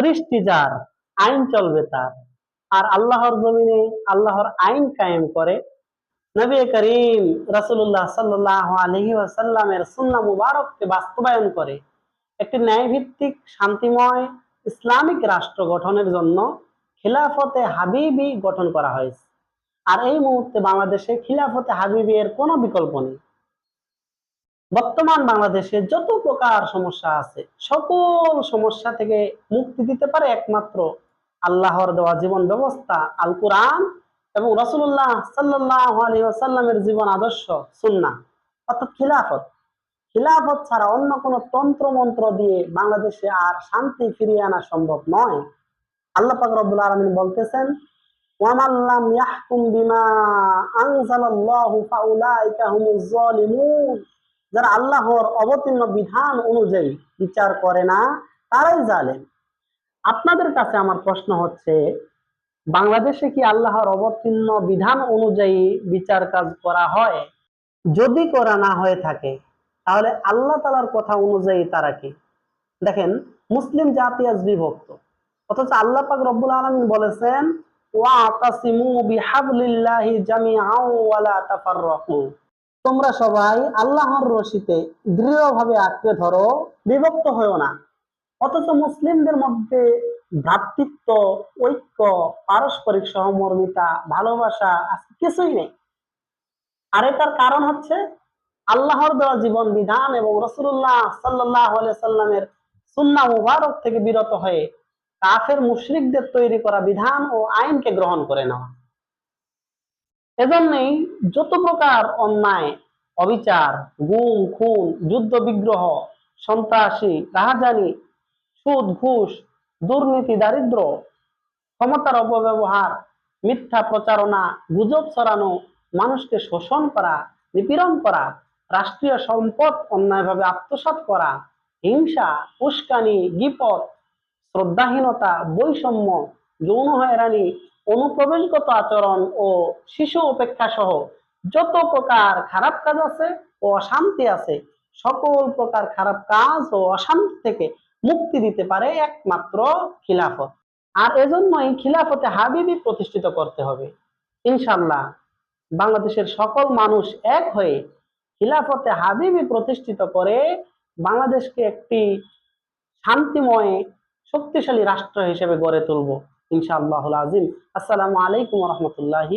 সৃষ্টি যার, আইন চলবে তার। আর আল্লাহর জমিনে আল্লাহর আইন কায়েম করে নবী করিম রাসূলুল্লাহ সাল্লাল্লাহু আলাইহি ওয়াসাল্লামের সুন্নাহ মুবারককে বাস্তবায়ন করে একটি ন্যায়ভিত্তিক, শান্তিময়, ইসলামিক রাষ্ট্র গঠনের জন্য খিলাফতে হাবিবি গঠন করা হয়েছে। আর এই মুহূর্তে বাংলাদেশে খিলাফতে হাবিবি এর কোনো বিকল্প নেই। বর্তমান বাংলাদেশে যত প্রকার সমস্যা আছে, সকল সমস্যা থেকে মুক্তি দিতে পারে একমাত্র আল্লাহর দেওয়া জীবন ব্যবস্থা আল কোরআন এবং রসুল্লাহ সাল্লাহ আলী আসাল্লামের জীবন আদর্শ সুন্না অর্থাৎ খিলাফত। খিলাফত ছাড়া অন্য কোনো তন্ত্র মন্ত্র দিয়ে বাংলাদেশে আর শান্তি ফিরিয়ে আনা সম্ভব নয়। আল্লাহ পাক রব্বুল আলামিন বলতেছেন, ওয়ামান লাম ইয়াহকুম বিমা আনজালাল্লাহু ফাউলাইকা হুমুজ জালিমুন। যারা আল্লাহর অবতীর্ণ বিধান অনুযায়ী বিচার করে না, তারাই জালেম। আপনাদের কাছে আমার প্রশ্ন হচ্ছে, বাংলাদেশে কি আল্লাহর অবতীর্ণ বিধান অনুযায়ী বিচার কাজ করা হয়? যদি করা না হয়ে থাকে, তাহলে আল্লাহ তালার কথা অনুযায়ী তারা কি? দেখেন, মুসলিম জাতি আজ বিভক্ত। অথচ আল্লাহ পাক রব্বুল আলমিন বলেছেন ওয়াতাসিমু বিহাবলিল্লাহি জামিআন ওয়ালা তাফাররাকু। তোমরা সবাই আল্লাহর রশিতে দৃঢ়ভাবে আঁকড়ে ধরো, বিভক্ত হয়েও না। অথচ মুসলিমদের মধ্যে ভ্রাতৃত্ব, ঐক্য, পারস্পরিক সহমর্মিতা, ভালোবাসা কিছুই নেই। আর এটার কারণ হচ্ছে আল্লাহর দেওয়া জীবন বিধান এবং রসুল্লাহ সাল্লাহ সাল্লামের সুন্না মুবারক থেকে বিরত হয়ে কাফের মুশরিকদের তৈরি করা বিধান ও আইনকে গ্রহণ করে নেওয়া। এজন্যই যত প্রকার অন্যায়, অবিচার, গুম, খুন, যুদ্ধ, বিগ্রহ, সন্ত্রাসী রাহাজানি সুদ, ঘুষ, দুর্নীতি, দারিদ্র, ক্ষমতার অপব্যবহার, মিথ্যা প্রচারণা, গুজব ছড়ানো, মানুষকে শোষণ করা, নিপীড়ন করা, রাষ্ট্রীয় সম্পদ অন্যায়ভাবে আত্মসাৎ করা, হিংসা, উস্কানি, বিপদ, শ্রদ্ধাহীনতা, বৈষম্য, যৌন হয়রানি অনুপ্রবেশগত আচরণ ও শিশু উপেক্ষা সহ যত প্রকার খারাপ কাজ আছে ও অশান্তি আছে, সকল প্রকার খারাপ কাজ ও অশান্তি থেকে মুক্তি দিতে পারে একমাত্র খিলাফত। আর এজন্যই খিলাফতে হাবিবি প্রতিষ্ঠিত করতে হবে। ইনশাল্লাহ বাংলাদেশের সকল মানুষ এক হয়ে খিলাফতে হাবিবি প্রতিষ্ঠিত করে বাংলাদেশকে একটি শান্তিময়, শক্তিশালী রাষ্ট্র হিসেবে গড়ে তুলব। ইনশাআল্লাহ আজিম আসসালামু আলাইকুম রহমতুল্লাহি